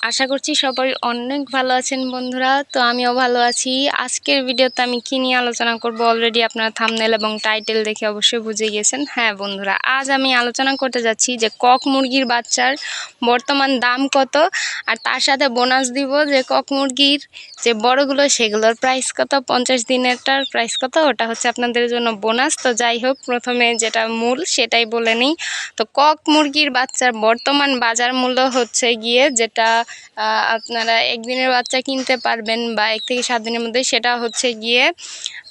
আশা করছি সবাই অনেক ভালো আছেন বন্ধুরা, তো আমিও ভালো আছি। আজকের ভিডিওতে আমি কী নিয়ে আলোচনা করব অলরেডি আপনারা থামনেল এবং টাইটেল দেখে অবশ্যই বুঝে গিয়েছেন। হ্যাঁ বন্ধুরা, আজ আমি আলোচনা করতে যাচ্ছি যে কক মুরগির বাচ্চার বর্তমান দাম কত, আর তার সাথে বোনাস দিব যে কক মুরগির যে বড়গুলো সেগুলোর প্রাইস কত, পঞ্চাশ দিনেরটার প্রাইস কত, ওটা হচ্ছে আপনাদের জন্য বোনাস তো যাই হোক, প্রথমে যেটা মূল সেটাই বলে নিই। তো কক মুরগির বাচ্চার বর্তমান বাজার মূল্য হচ্ছে গিয়ে যেটা আপনারা একদিনের বাচ্চা কিনতে পারবেন বা এক থেকে সাত দিনের মধ্যে। সেটা হচ্ছে গিয়ে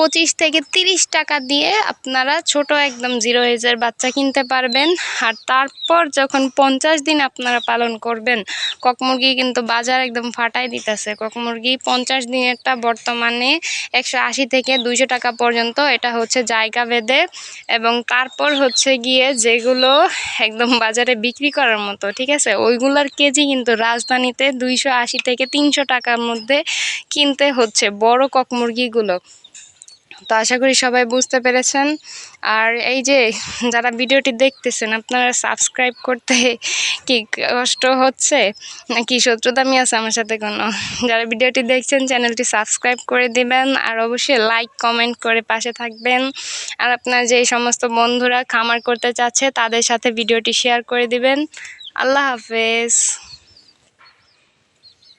পঁচিশ থেকে তিরিশ টাকা দিয়ে আপনারা ছোট একদম জিরো এজের বাচ্চা কিনতে পারবেন। আর তারপর যখন পঞ্চাশ দিন আপনারা পালন করবেন, কক মুরগি কিন্তু বাজার একদম ফাটাই দিতেছে। কক মুরগি পঞ্চাশ দিনেরটা বর্তমানে একশো আশি থেকে দুইশো টাকা পর্যন্ত। এটা হচ্ছে জায়গা ভেদে। এবং তারপর হচ্ছে গিয়ে যেগুলো একদম বাজারে বিক্রি করার মতো, ঠিক আছে? ওইগুলোর কেজি কিন্তু রাজধানীতে দুইশো আশি থেকে তিনশো টাকার মধ্যে কিনতে হচ্ছে বড় কক মুরগিগুলো। তো আশা করি সবাই বুঝতে পেরেছেন। আর এই যে যারা ভিডিওটি দেখতেছেন, আপনারা সাবস্ক্রাইব করতে কি কষ্ট হচ্ছে? নাকি শত্রুতামি আছে আমার সাথে কোনো? যারা ভিডিওটি দেখছেন, চ্যানেলটি সাবস্ক্রাইব করে দিবেন আর অবশ্যই লাইক, কমেন্ট করে পাশে থাকবেন। আর আপনার যে সমস্ত বন্ধুরা খামার করতে চাচ্ছে, তাদের সাথে ভিডিওটি শেয়ার করে দিবেন। আল্লাহ হাফেজ।